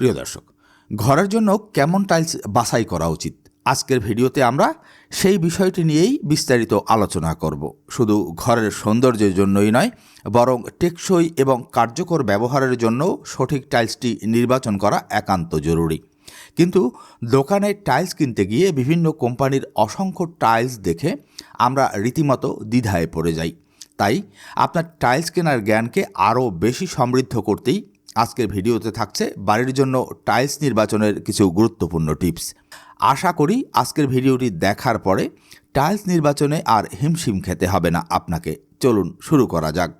প্রিয় দর্শক, ঘরের জন্য কেমন টাইলস বাছাই করা উচিত? আজকের ভিডিওতে আমরা সেই বিষয়টি নিয়েই বিস্তারিত আলোচনা করব। শুধু ঘরের সৌন্দর্যের জন্যই নয়, বরং টেকসই এবং কার্যকর ব্যবহারের জন্য সঠিক টাইলসটি নির্বাচন করা একান্ত জরুরি। কিন্তু দোকানে টাইলস কিনতে গিয়ে বিভিন্ন কোম্পানির অসংখ্য টাইলস দেখে আমরা রীতিমতো দ্বিধায় পড়ে যাই। তাই আপনার টাইলস কেনার জ্ঞানকে আরও বেশি সমৃদ্ধ করতেই আজকের ভিডিওতে থাকছে বাড়ির জন্য টাইলস নির্বাচনের কিছু গুরুত্বপূর্ণ টিপস। আশা করি আজকের ভিডিওটি দেখার পরে টাইলস নির্বাচনে আর হিমশিম খেতে হবে না আপনাকে। চলুন শুরু করা যাক।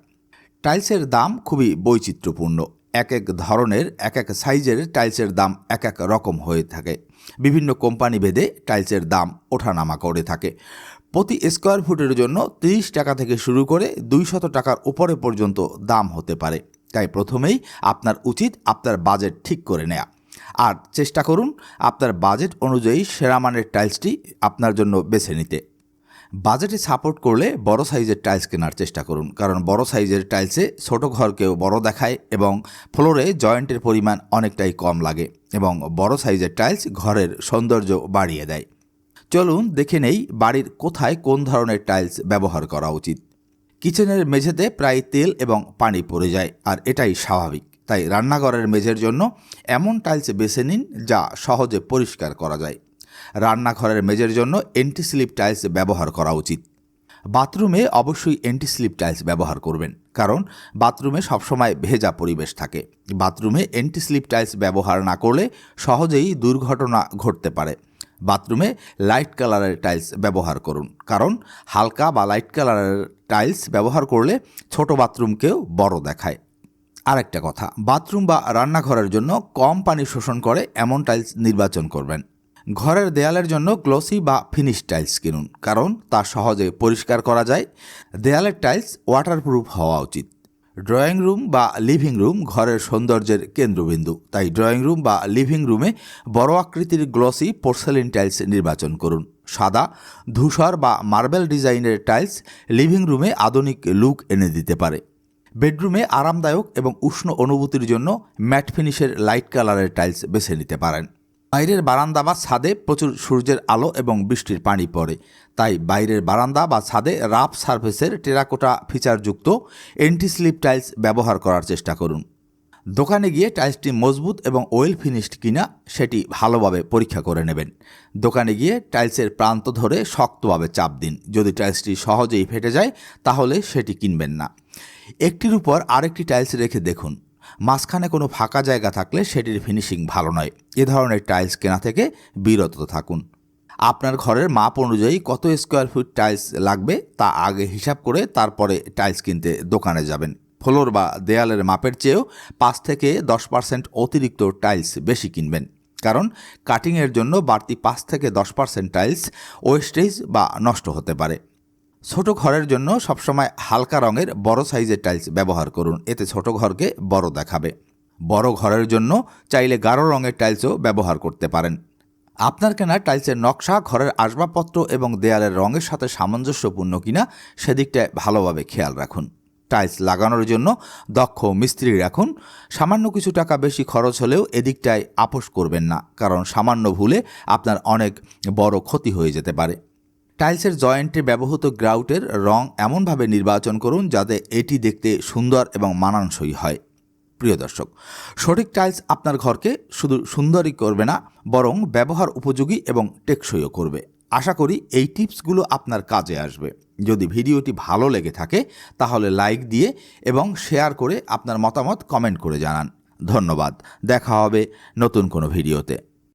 টাইলসের দাম খুবই বৈচিত্র্যপূর্ণ। এক এক ধরনের, এক এক সাইজের টাইলসের দাম এক এক রকম হয়ে থাকে। বিভিন্ন কোম্পানি ভেদে টাইলসের দাম ওঠানামা করে থাকে। প্রতি স্কোয়ার ফুটের জন্য তিরিশ টাকা থেকে শুরু করে দুইশত টাকার উপরে পর্যন্ত দাম হতে পারে। তাই প্রথমেই আপনার উচিত আপনার বাজেট ঠিক করে নেওয়া আর চেষ্টা করুন আপনার বাজেট অনুযায়ী সেরা মানের টাইলসটি আপনার জন্য বেছে নিতে। বাজেটে সাপোর্ট করলে বড় সাইজের টাইলস কেনার চেষ্টা করুন, কারণ বড় সাইজের টাইলসে ছোট ঘরকেও বড় দেখায় এবং ফ্লোরে জয়েন্টের পরিমাণ অনেকটাই কম লাগে এবং বড় সাইজের টাইলস ঘরের সৌন্দর্য বাড়িয়ে দেয়। চলুন দেখে নেই বাড়ির কোথায় কোন ধরনের টাইলস ব্যবহার করা উচিত। কিচেনের মেঝেতে প্রায় তেল এবং পানি পড়ে যায়, আর এটাই স্বাভাবিক। তাই রান্নাঘরের মেঝের জন্য এমন টাইলস বেছে নিন যা সহজে পরিষ্কার করা যায়। রান্নাঘরের মেঝের জন্য এন্টি স্লিপ টাইলস ব্যবহার করা উচিত। বাথরুমে অবশ্যই এন্টি স্লিপ টাইলস ব্যবহার করবেন, কারণ বাথরুমে সবসময় ভেজা পরিবেশ থাকে। বাথরুমে এন্টি স্লিপ টাইলস ব্যবহার না করলে সহজেই দুর্ঘটনা ঘটতে পারে। বাথরুমে লাইট কালারের টাইলস ব্যবহার করুন। কারণ হালকা বা লাইট কালারের টাইলস ব্যবহার করলে ছোট বাথরুমকেও বড় দেখায়। আরেকটা কথা, বাথরুম বা রান্নাঘরের জন্য কম পানি শোষণ করে এমন টাইলস নির্বাচন করবেন। ঘরের দেয়ালের জন্য গ্লসি বা ফিনিশ টাইলস কিনুন, কারণ তা সহজে পরিষ্কার করা যায়। দেয়ালের টাইলস ওয়াটারপ্রুফ হওয়া উচিত। ড্রয়িং রুম বা লিভিং রুম ঘরের সৌন্দর্যের কেন্দ্রবিন্দু। তাই ড্রয়িং রুম বা লিভিং রুমে বড় আকৃতির গ্লসি পোর্সেলিন টাইলস নির্বাচন করুন। সাদা, ধূসর বা মার্বেল ডিজাইনের টাইলস লিভিং রুমে আধুনিক লুক এনে দিতে পারে। বেডরুমে আরামদায়ক এবং উষ্ণ অনুভূতির জন্য ম্যাট ফিনিশের লাইট কালারের টাইলস বেছে নিতে পারেন। বাইরের বারান্দা বা ছাদে প্রচুর সূর্যের আলো এবং বৃষ্টির পানি পড়ে। তাই বাইরের বারান্দা বা ছাদে রাফ সার্ফেসের টেরাকোটা ফিচারযুক্ত স্লিপ টাইলস ব্যবহার করার চেষ্টা করুন। দোকানে গিয়ে টাইলসটি মজবুত এবং ওয়েল ফিনিশড কিনা সেটি ভালোভাবে পরীক্ষা করে নেবেন। দোকানে গিয়ে টাইলসের প্রান্ত ধরে শক্তভাবে চাপ দিন। যদি টাইলসটি সহজেই ফেটে যায়, তাহলে সেটি কিনবেন না। একটির উপর আরেকটি টাইলস রেখে দেখুন। মাঝখানে কোনো ফাঁকা জায়গা থাকলে সেটির ফিনিশিং ভালো নয়। এ ধরনের টাইলস কেনা থেকে বিরত থাকুন। আপনার ঘরের মাপ অনুযায়ী কত স্কোয়ার ফুট টাইলস লাগবে তা আগে হিসাব করে তারপরে টাইলস কিনতে দোকানে যাবেন। ফ্লোর বা দেয়ালের মাপের চেয়েও পাঁচ থেকে দশ পার্সেন্ট অতিরিক্ত টাইলস বেশি কিনবেন। কারণ কাটিংয়ের জন্য বাড়তি পাঁচ থেকে দশ পার্সেন্ট টাইলস ওয়েস্টেজ বা নষ্ট হতে পারে। ছোট ঘরের জন্য সবসময় হালকা রঙের বড় সাইজের টাইলস ব্যবহার করুন। এতে ছোট ঘরকে বড় দেখাবে। বড় ঘরের জন্য চাইলে গাঢ় রঙের টাইলসও ব্যবহার করতে পারেন। আপনার কেনা টাইলসের নকশা, ঘরের আসবাবপত্র এবং দেয়ালের রঙের সাথে সামঞ্জস্যপূর্ণ কিনা সেদিকটায় ভালোভাবে খেয়াল রাখুন। টাইলস লাগানোর জন্য দক্ষ মিস্ত্রি রাখুন। সামান্য কিছু টাকা বেশি খরচ হলেও এদিকটায় আপোষ করবেন না, কারণ সামান্য ভুলে আপনার অনেক বড় ক্ষতি হয়ে যেতে পারে। টাইলসের জয়েন্টে ব্যবহৃত গ্রাউটের রং এমনভাবে নির্বাচন করুন যাতে এটি দেখতে সুন্দর এবং মানানসই হয়। প্রিয় দর্শক, সঠিক টাইলস আপনার ঘরকে শুধু সুন্দরই করবে না, বরং ব্যবহার উপযোগী এবং টেকসইও করবে। আশা করি এই টিপসগুলো আপনার কাজে আসবে। যদি ভিডিওটি ভালো লেগে থাকে, তাহলে লাইক দিয়ে এবং শেয়ার করে আপনার মতামত কমেন্ট করে জানান। ধন্যবাদ। দেখা হবে নতুন কোনো ভিডিওতে।